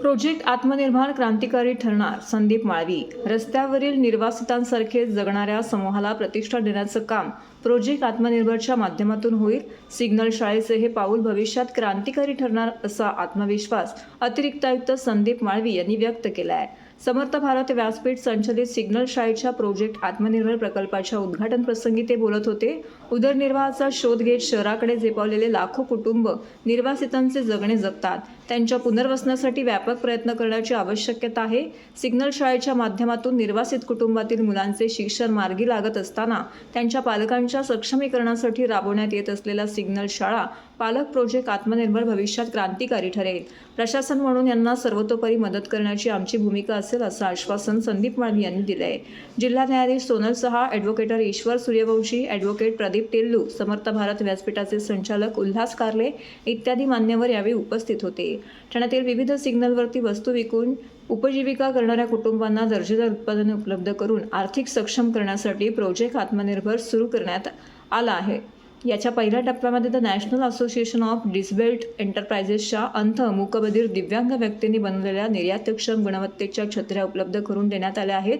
Project आत्मनिर्भर क्रांतिकारी ठरणार संदीप माळवी. रस्त्यावरील निर्वासितांसारखे जगणाऱ्या समूहाला प्रतिष्ठा देण्याचं काम प्रोजेक्ट आत्मनिर्भरच्या माध्यमातून होईल. सिग्नल शाळेचे हे पाऊल भविष्यात क्रांतिकारी ठरणार असा आत्मविश्वास अतिरिक्त आयुक्त संदीप माळवी यांनी व्यक्त केला आहे समर्थ भारत व्यासपीठ संचलित सिग्नल शाळेच्या प्रोजेक्ट आत्मनिर्भर प्रकल्पाच्या उद्घाटन प्रसंगी ते बोलत होते उदरनिर्वाहाचा शोध घेत शहराकडे झेपावलेले लाखो कुटुंब निर्वासितांचे जगणे जगतात. त्यांच्या पुनर्वसनासाठी व्यापक प्रयत्न करण्याची आवश्यकता आहे. सिग्नल शाळेच्या माध्यमातून निर्वासित कुटुंबातील मुलांचे शिक्षण मार्गी लागत असताना त्यांच्या पालकांच्या सक्षमीकरणासाठी राबवण्यात येत असलेला सिग्नल शाळा पालक प्रोजेक्ट आत्मनिर्भर भविष्यात क्रांतिकारी ठरेल. प्रशासन म्हणून यांना सर्वतोपरी मदत करण्याची आमची भूमिका असेल असं आश्वासन संदीप माळवी यांनी दिलं आहे जिल्हा न्यायाधीश सोनल सहा ॲडव्होकेटर ईश्वर सूर्यवंशी ॲडव्होकेट प्रदीप टेल्लू समर्थ भारत व्यासपीठाचे संचालक उल्हास कार्ले इत्यादी मान्यवर यावेळी उपस्थित होते. ठाण्यातील विविध सिग्नलवरती वस्तू विकून उपजीविका करणाऱ्या कुटुंबांना दर्जेदार उत्पादने उपलब्ध करून आर्थिक सक्षम करण्यासाठी प्रोजेक्ट आत्मनिर्भर सुरू करण्यात आला आहे. याच्या पहिल्या टप्प्यामध्ये the national association of disabled एंटरप्राइजेसच्या अंध मूकबधीर दिव्यांग व्यक्तींनी बनवलेल्या निर्यातक्षम गुणवत्तेच्या छत्र्या उपलब्ध करून देण्यात आल्या आहेत.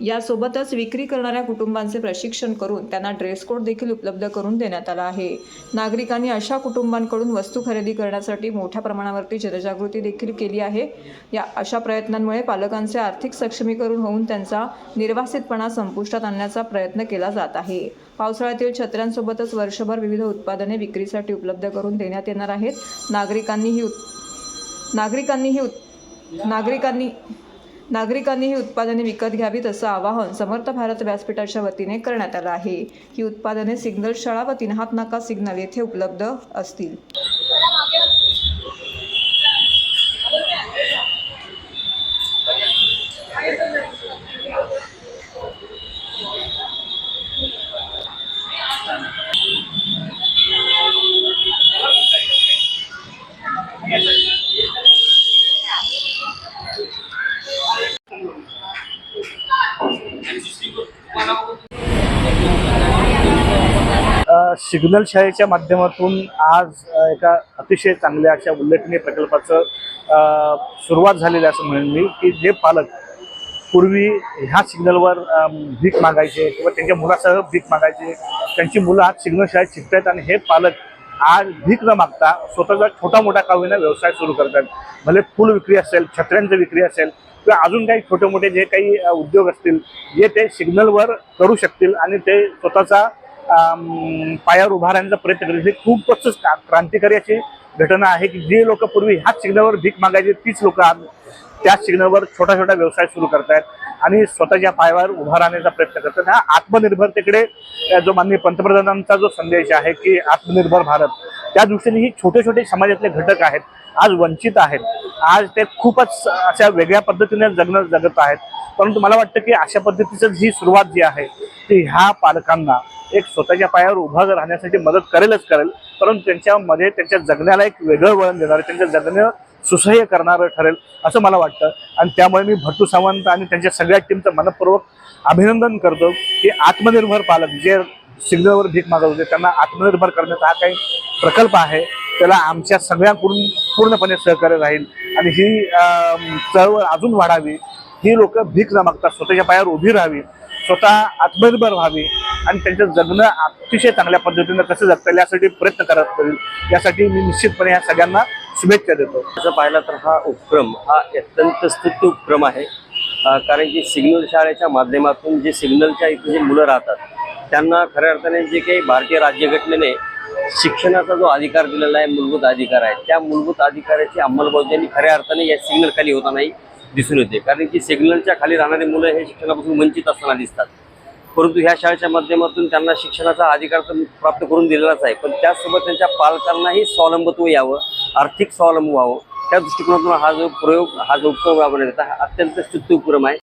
यासोबतच विक्री करणाऱ्या कुटुंबांचे प्रशिक्षण करून त्यांना ड्रेस कोड देखील उपलब्ध करून देण्यात आला आहे. नागरिकांनी अशा कुटुंबांकडून वस्तू खरेदी करण्यासाठी मोठ्या प्रमाणावरती जनजागृती देखील केली आहे. या अशा प्रयत्नांमुळे पालकांचे आर्थिक सक्षमीकरण होऊन त्यांचा निर्वासितपणा संपुष्टात आणण्याचा प्रयत्न केला जात आहे. पावसाळ्यातील छत्र्यांसोबतच वर्षभर विविध उत्पादने विक्रीसाठी उपलब्ध करून देण्यात येणार आहेत. नागरिकांनी ही नागरिकांनी ही नागरिकांनी नागरिकांनी ही उत्पादने विकत घ्यावीत असं आवाहन समर्थ भारत व्यासपीठाच्या वतीने करण्यात आलं आहे. ही उत्पादने सिग्नल शाळा व तिनहात नाका सिग्नल येथे उपलब्ध असतील. सिग्नल शाळेच्या माध्यमातून आज एका अतिशय चांगल्या अशा उल्लेखनीय प्रकल्पाचं सुरुवात झालेली असं म्हणेन मी की जे पालक पूर्वी ह्या सिग्नलवर भीक मागायचे किंवा त्यांच्या मुलासह भीक मागायचे त्यांची मुलं आज सिग्नल शाळेत शिकतायत आणि हे पालक आज भीक न मागता स्वतःचा छोटा मोठा का व्यवसाय सुरू करतात भले फुल विक्री असेल छत्र्यांची विक्री असेल किंवा अजून काही छोटे मोठे जे काही उद्योग असतील जे ते सिग्नलवर करू शकतील आणि ते स्वतःचा पायावर उभा राहण्याचा प्रयत्न करतील. हे खूपच क्रांतिकारी अशी घटना आहे की जे लोक पूर्वी ह्याच सिग्नलवर भीक मागायचे तीच लोक आज त्याच सिग्नलवर छोटा छोटा व्यवसाय सुरू करतायत आणि स्वतःच्या पायावर उभा राहण्याचा प्रयत्न करतात. हा आत्मनिर्भरतेकडे जो माननीय पंतप्रधानांचा जो संदेश आहे की आत्मनिर्भर भारत त्या दृष्टीने ही छोटे छोटे समाजातले घटक आहेत आज वंचित आहेत. आज ते खूपच अशा वेगळ्या पद्धतीने जगणं जगत आहेत. परंतु मला वाटतं की अशा पद्धतीचं जी सुरुवात जी आहे ती ह्या पालकांना एक स्वतःच्या पायावर उभा राहण्यासाठी मदत करेलच करेल. परंतु त्यांच्यामध्ये त्यांच्या जगण्याला एक वेगळं वळण देणार त्यांचं जगणं सुसह्य करणारं ठरेल असं मला वाटतं. आणि त्यामुळे मी भट्टू सावंत आणि त्यांच्या सगळ्या टीमचं मनपूर्वक अभिनंदन करतो की आत्मनिर्भर पालक जे सिग्नलवर भीक मागत होते त्यांना आत्मनिर्भर करण्याचा हा काही प्रकल्प आहे. त्याला आमच्या सगळ्यांकडून पूर्णपणे सहकार्य राहील. आणि ही चळवळ अजून वाढावी. ही लोक भीक न मागतात स्वतःच्या पायावर उभी राहावी. स्वतः आत्मनिर्भर व्हावी. आणि त्यांचं जगणं अतिशय चांगल्या पद्धतीनं कसं जगता येईल यासाठी प्रयत्न करत राहील. यासाठी मी निश्चितपणे या सगळ्यांना शुभेच्छा देतो. असं पाहिलं तर हा उपक्रम हा अत्यंत स्तुत्य उपक्रम आहे. कारण की सिग्नल शाळेच्या माध्यमातून जे सिग्नलच्या इथे जे मुलं राहतात त्यांना खऱ्या अर्थाने जे काही भारतीय राज्यघटनेने शिक्षणाचा जो अधिकार दिलेला आहे मूलभूत अधिकार आहे त्या मूलभूत अधिकाराची अंमलबजावणी खऱ्या अर्थाने या सिग्नल खाली होतानाही दिसून येते. कारण की सिग्नलच्या खाली राहणारी मुलं हे शिक्षणापासून वंचित असताना दिसतात. परंतु ह्या शाळेच्या माध्यमातून त्यांना शिक्षणाचा अधिकार तर प्राप्त करून दिलेलाच आहे. पण त्याचसोबत त्यांच्या पालकांनाही स्वावलंबत्व यावं आर्थिक स्वावलंब व्हावं. त्या दृष्टिकोनातून हा जो प्रयोग हा जो उपक्रम राबवण्यात येतो हा अत्यंत स्तुत्य उपक्रम आहे.